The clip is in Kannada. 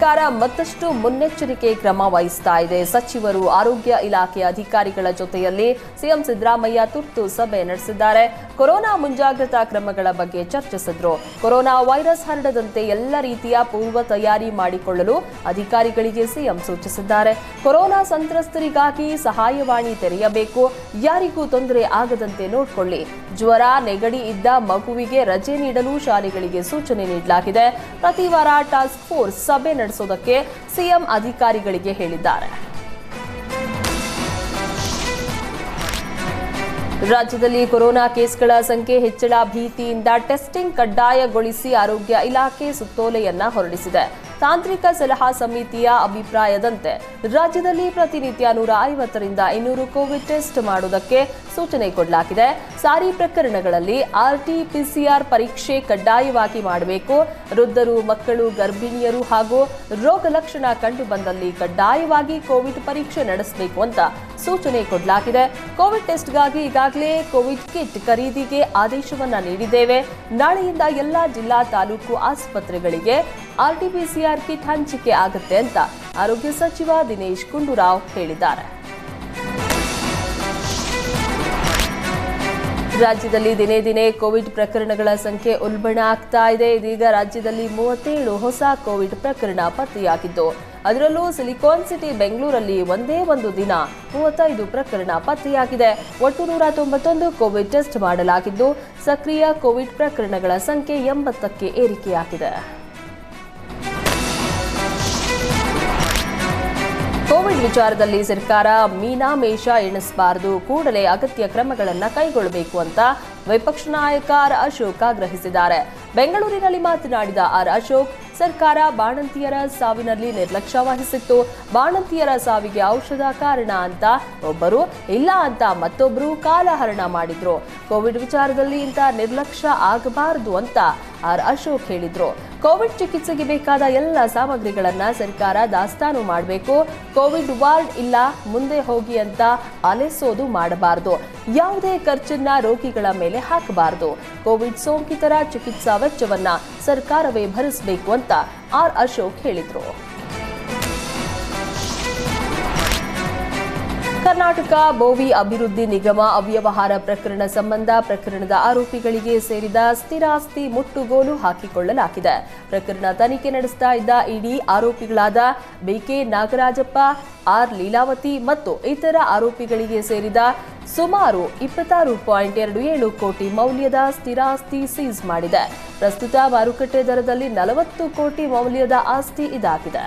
ಸರ್ಕಾರ ಮತ್ತಷ್ಟು ಮುನ್ನೆಚ್ಚರಿಕೆ ಕ್ರಮ ವಹಿಸ್ತಾ ಇದೆ. ಸಚಿವರು ಆರೋಗ್ಯ ಇಲಾಖೆ ಅಧಿಕಾರಿಗಳ ಜೊತೆಯಲ್ಲಿ ಸಿಎಂ ಸಿದ್ದರಾಮಯ್ಯ ತುರ್ತು ಸಭೆ ನಡೆಸಿದ್ದಾರೆ. ಕೊರೋನಾ ಮುಂಜಾಗ್ರತಾ ಕ್ರಮಗಳ ಬಗ್ಗೆ ಚರ್ಚಿಸಿದ್ರು. ಕೊರೋನಾ ವೈರಸ್ ಹರಡದಂತೆ ಎಲ್ಲ ರೀತಿಯ ಪೂರ್ವ ತಯಾರಿ ಮಾಡಿಕೊಳ್ಳಲು ಅಧಿಕಾರಿಗಳಿಗೆ ಸಿಎಂ ಸೂಚಿಸಿದ್ದಾರೆ. ಕೊರೋನಾ ಸಂತ್ರಸ್ತರಿಗಾಗಿ ಸಹಾಯವಾಣಿ ತೆರೆಯಬೇಕು. ಯಾರಿಗೂ ತೊಂದರೆ ಆಗದಂತೆ ನೋಡಿಕೊಳ್ಳಿ. ಜ್ವರ, ನೆಗಡಿ ಇದ್ದ ಮಗುವಿಗೆ ರಜೆ ನೀಡಲು ಶಾಲೆಗಳಿಗೆ ಸೂಚನೆ ನೀಡಲಾಗಿದೆ. ಪ್ರತಿ ವಾರ ಟಾಸ್ಕ್ ಫೋರ್ಸ್ ಸಭೆ ನಡೆಸೋದಕ್ಕೆ ಸಿಎಂ ಅಧಿಕಾರಿಗಳಿಗೆ ಹೇಳಿದ್ದಾರೆ. ರಾಜ್ಯದಲ್ಲಿ ಕೊರೋನಾ ಕೇಸ್ಗಳ ಸಂಖ್ಯೆ ಹೆಚ್ಚಳ ಭೀತಿಯಿಂದ ಟೆಸ್ಟಿಂಗ್ ಕಡ್ಡಾಯಗೊಳಿಸಿ ಆರೋಗ್ಯ ಇಲಾಖೆ ಸುತ್ತೋಲೆಯನ್ನ ಹೊರಡಿಸಿದೆ. ತಾಂತ್ರಿಕ ಸಲಹಾ ಸಮಿತಿಯ ಅಭಿಪ್ರಾಯದಂತೆ ರಾಜ್ಯದಲ್ಲಿ ಪ್ರತಿನಿತ್ಯ ನೂರ ಐವತ್ತರಿಂದ ಇನ್ನೂರು ಕೋವಿಡ್ ಟೆಸ್ಟ್ ಮಾಡುವುದಕ್ಕೆ ಸೂಚನೆ ಕೊಡಲಾಗಿದೆ. ಸಾರಿ ಪ್ರಕರಣಗಳಲ್ಲಿ ಆರ್ಟಿಪಿಸಿಆರ್ ಪರೀಕ್ಷೆ ಕಡ್ಡಾಯವಾಗಿ ಮಾಡಬೇಕು. ವೃದ್ಧರು, ಮಕ್ಕಳು, ಗರ್ಭಿಣಿಯರು ಹಾಗೂ ರೋಗ ಲಕ್ಷಣ ಕಂಡು ಬಂದಲ್ಲಿ ಕಡ್ಡಾಯವಾಗಿ ಕೋವಿಡ್ ಪರೀಕ್ಷೆ ನಡೆಸಬೇಕು ಅಂತ ಸೂಚನೆ ಕೊಡಲಾಗಿದೆ. ಕೋವಿಡ್ ಟೆಸ್ಟ್ಗಾಗಿ ಈಗಾಗಲೇ ಕೋವಿಡ್ ಕಿಟ್ ಖರೀದಿಗೆ ಆದೇಶವನ್ನ ನೀಡಿದ್ದೇವೆ. ನಾಳೆಯಿಂದ ಎಲ್ಲಾ ಜಿಲ್ಲಾ ತಾಲೂಕು ಆಸ್ಪತ್ರೆಗಳಿಗೆ ಆರ್ಟಿಪಿಸಿಆರ್ ಕಿಟ್ ಹಂಚಿಕೆ ಆಗುತ್ತೆ ಅಂತ ಆರೋಗ್ಯ ಸಚಿವ ದಿನೇಶ್ ಗುಂಡೂರಾವ್ ಹೇಳಿದ್ದಾರೆ. ರಾಜ್ಯದಲ್ಲಿ ದಿನೇ ದಿನೇ ಕೋವಿಡ್ ಪ್ರಕರಣಗಳ ಸಂಖ್ಯೆ ಉಲ್ಬಣ ಆಗ್ತಾ ಇದೆ. ಇದೀಗ ರಾಜ್ಯದಲ್ಲಿ ಮೂವತ್ತೇಳು ಹೊಸ ಕೋವಿಡ್ ಪ್ರಕರಣ ಪತ್ತೆಯಾಗಿದ್ದು ಅದರಲ್ಲೂ ಸಿಲಿಕಾನ್ ಸಿಟಿ ಬೆಂಗಳೂರಲ್ಲಿ ಒಂದೇ ಒಂದು ದಿನ ಮೂವತ್ತೈದು ಪ್ರಕರಣ ಪತ್ತೆಯಾಗಿದೆ. ಒಟ್ಟು ನೂರ ತೊಂಬತ್ತೊಂದು ಕೋವಿಡ್ ಟೆಸ್ಟ್ ಮಾಡಲಾಗಿದ್ದು, ಸಕ್ರಿಯ ಕೋವಿಡ್ ಪ್ರಕರಣಗಳ ಸಂಖ್ಯೆ ಎಂಬತ್ತಕ್ಕೆ ಏರಿಕೆಯಾಗಿದೆ. ಕೋವಿಡ್ ವಿಚಾರದಲ್ಲಿ ಸರ್ಕಾರ ಮೀನಾ ಮೇಷ ಎಣಿಸಬಾರದು, ಕೂಡಲೇ ಅಗತ್ಯ ಕ್ರಮಗಳನ್ನು ಕೈಗೊಳ್ಳಬೇಕು ಅಂತ ವಿಪಕ್ಷ ನಾಯಕ ಆರ್ ಅಶೋಕ್ ಆಗ್ರಹಿಸಿದ್ದಾರೆ. ಬೆಂಗಳೂರಿನಲ್ಲಿ ಮಾತನಾಡಿದ ಆರ್ ಅಶೋಕ್ ಸರ್ಕಾರ ಬಾಣಂತಿಯರ ಸಾವಿನಲ್ಲಿ ನಿರ್ಲಕ್ಷ್ಯ ವಹಿಸಿತ್ತು. ಬಾಣಂತಿಯರ ಸಾವಿಗೆ ಔಷಧ ಕಾರಣ ಅಂತ ಒಬ್ಬರು ಇಲ್ಲ ಅಂತ ಮತ್ತೊಬ್ಬರು ಕಾಲಹರಣ ಮಾಡಿದ್ರು. ಕೋವಿಡ್ ವಿಚಾರದಲ್ಲಿ ಇಂಥ ನಿರ್ಲಕ್ಷ್ಯ ಆಗಬಾರದು ಅಂತ ಆರ್ ಅಶೋಕ್ ಹೇಳಿದ್ರು. ಕೋವಿಡ್ ಚಿಕಿತ್ಸೆಗೆ ಬೇಕಾದ ಎಲ್ಲ ಸಾಮಗ್ರಿಗಳನ್ನ ಸರ್ಕಾರ ದಾಸ್ತಾನು ಮಾಡಬೇಕು. ಕೋವಿಡ್ ವಾರ್ಡ್ ಇಲ್ಲ, ಮುಂದೆ ಹೋಗಿ ಅಂತ ಅಲೆಸೋದು ಮಾಡಬಾರದು. ಯಾವುದೇ ಖರ್ಚನ್ನ ರೋಗಿಗಳ ಮೇಲೆ ಹಾಕಬಾರದು. ಕೋವಿಡ್ ಸೋಂಕಿತರ ಚಿಕಿತ್ಸಾ ವೆಚ್ಚವನ್ನ ಸರ್ಕಾರವೇ ಭರಿಸಬೇಕು ಅಂತ ಆರ್ ಅಶೋಕ್ ಹೇಳಿದ್ರು. ಕರ್ನಾಟಕ ಬೋವಿ ಅಭಿವೃದ್ಧಿ ನಿಗಮ ಅವ್ಯವಹಾರ ಪ್ರಕರಣ ಸಂಬಂಧ ಪ್ರಕರಣದ ಆರೋಪಿಗಳಿಗೆ ಸೇರಿದ ಸ್ಥಿರಾಸ್ತಿ ಮುಟ್ಟುಗೋಲು ಹಾಕಿಕೊಳ್ಳಲಾಗಿದೆ. ಪ್ರಕರಣ ತನಿಖೆ ನಡೆಸ್ತಾ ಇದ್ದ ಇಡಿ ಆರೋಪಿಗಳಾದ ಬಿಕೆ ನಾಗರಾಜಪ್ಪ, ಆರ್ ಲೀಲಾವತಿ ಮತ್ತು ಇತರ ಆರೋಪಿಗಳಿಗೆ ಸೇರಿದ ಸುಮಾರು ಇಪ್ಪತ್ತಾರು ಪಾಯಿಂಟ್ ಎರಡು ಏಳು ಕೋಟಿ ಮೌಲ್ಯದ ಸ್ಥಿರಾಸ್ತಿ ಸೀಸ್ ಮಾಡಿದೆ. ಪ್ರಸ್ತುತ ಮಾರುಕಟ್ಟೆ ದರದಲ್ಲಿ ನಲವತ್ತು ಕೋಟಿ ಮೌಲ್ಯದ ಆಸ್ತಿ ಇದಾಗಿದೆ.